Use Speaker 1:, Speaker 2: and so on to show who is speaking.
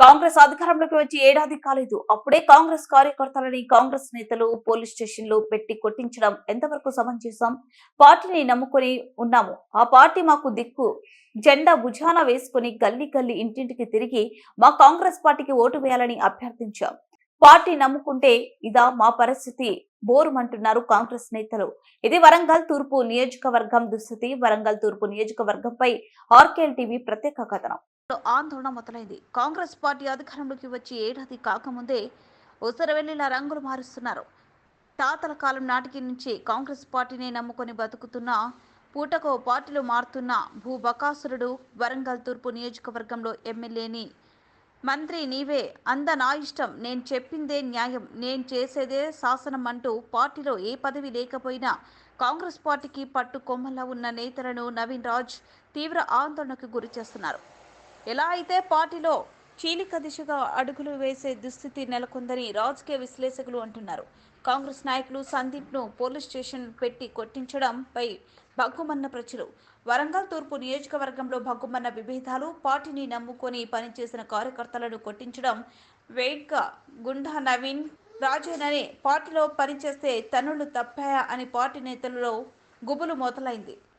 Speaker 1: కాంగ్రెస్ అధికారంలోకి వచ్చి ఏడాది కాలేదు. అప్పుడే కాంగ్రెస్ కార్యకర్తలని కాంగ్రెస్ నేతలు పోలీస్ స్టేషన్లో పెట్టి కొట్టించడం ఎంతవరకు సమంజసం? పార్టీని నమ్ముకొని ఉన్నాము. ఆ పార్టీ మాకు దిక్కు. జెండా భుజాన వేసుకుని గల్లీ గల్లీ ఇంటింటికి తిరిగి మా కాంగ్రెస్ పార్టీకి ఓటు వేయాలని అభ్యర్థించాం. పార్టీ నమ్ముకుంటే ఇదా మా పరిస్థితి బోరుమంటున్నారు కాంగ్రెస్ నేతలు. ఇది వరంగల్ తూర్పు నియోజకవర్గం దుస్థితి. వరంగల్ తూర్పు నియోజకవర్గంపై ఆర్కేఎల్ టీవీ ప్రత్యేక కథనం. ఆందోళన మొదలైంది. కాంగ్రెస్ పార్టీ అధికారంలోకి వచ్చి ఏడాది కాకముందే ఉసరవెల్లిలా రంగులు మారుస్తున్నారు. తాతల కాలం నాటికి నుంచి కాంగ్రెస్ పార్టీని నమ్ముకొని బతుకుతున్న పూటకో పార్టీలు మారుతున్న భూబకాసురుడు వరంగల్ తూర్పు నియోజకవర్గంలో ఎమ్మెల్యేని. మంత్రి నీవే అంద నా ఇష్టం నేను చెప్పిందే న్యాయం నేను చేసేదే శాసనం అంటూ పార్టీలో ఏ పదవి లేకపోయినా కాంగ్రెస్ పార్టీకి పట్టు ఉన్న నేతలను నవీన్ రాజ్ తీవ్ర ఆందోళనకు గురి చేస్తున్నారు. ఎలా అయితే పార్టీలో చీలిక దిశగా అడుగులు వేసే దుస్థితి నెలకొందని రాజకీయ విశ్లేషకులు అంటున్నారు. కాంగ్రెస్ నాయకులు సందీప్ను పోలీస్ స్టేషన్ పెట్టి కొట్టించడంపై భగ్గుమన్న ప్రజలు వరంగల్ తూర్పు నియోజకవర్గంలో భగ్గుమన్న విభేదాలు పార్టీని నమ్ముకొని పనిచేసిన కార్యకర్తలను కొట్టించడం వేగ్గా గుండా నవీన్ రాజేనని పార్టీలో పనిచేస్తే తనులు తప్పాయా అని పార్టీ నేతలలో గుబులు మొదలైంది